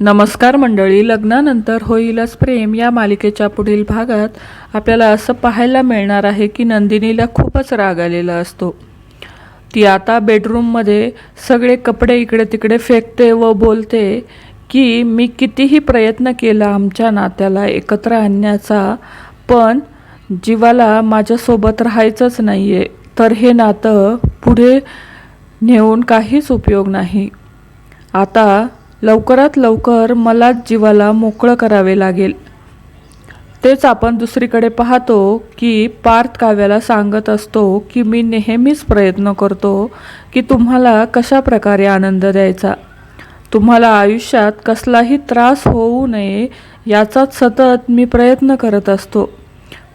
नमस्कार मंडळी लग्नानंतर होईलच प्रेम. या मालिकेच्या पुढील भागात आपल्याला असं पाहायला मिळणार आहे की नंदिनीला खूपच राग आलेला असतो. ती आता बेडरूममध्ये सगळे कपडे इकडे तिकडे फेकते व बोलते की मी कितीही प्रयत्न केला आमच्या नात्याला एकत्र आणण्याचा पण जीवाला माझ्यासोबत राहायचंच नाही आहे तर हे नातं पुढे नेऊन काहीच उपयोग नाही. आता लवकरात लवकर मलाच जीवाला मोकळं करावे लागेल. तेच आपण दुसरीकडे पाहतो की पार्थ काव्याला सांगत असतो की मी नेहमीच प्रयत्न करतो की तुम्हाला कशा प्रकारे आनंद द्यायचा. तुम्हाला आयुष्यात कसलाही त्रास होऊ नये याचाच सतत मी प्रयत्न करत असतो.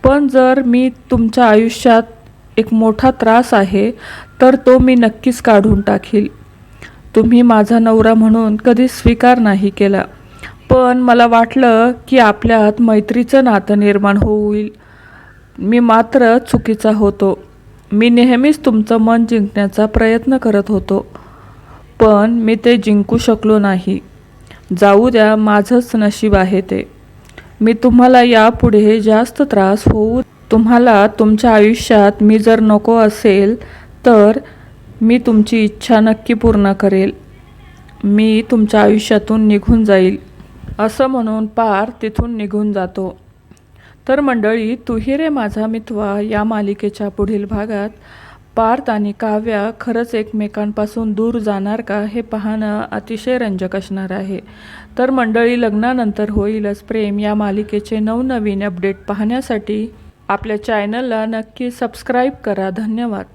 पण जर मी तुमच्या आयुष्यात एक मोठा त्रास आहे तर तो मी नक्कीच काढून टाकील. तुम्ही माझा नवरा म्हणून कधी स्वीकार नाही केला. पण मला वाटलं की आपल्यात मैत्रीचं नातं निर्माण होईल. मी मात्र चुकीचा होतो. मी नेहमीच तुमचं मन जिंकण्याचा प्रयत्न करत होतो. पण मी ते जिंकू शकलो नाही. जाऊ द्या माझंच नशीब आहे ते. मी तुम्हाला यापुढे जास्त त्रास होऊ तुम्हाला तुमच्या आयुष्यात मी जर नको असेल तर मी तुमची इच्छा नक्की पूर्ण करेल. मी तुमच्या आयुष्यातून निघून जाईल असं म्हणून पार तिथून निघून जातो. तर मंडळी तुही रे माझा मितवा या मालिकेच्या पुढील भागात पार्थ आणि काव्या खरंच एकमेकांपासून दूर जाणार का हे पाहणं अतिशय रंजक असणार आहे. तर मंडळी लग्नानंतर होईलच प्रेम या मालिकेचे नवनवीन अपडेट पाहण्यासाठी आपल्या चॅनलला नक्की सबस्क्राईब करा. धन्यवाद.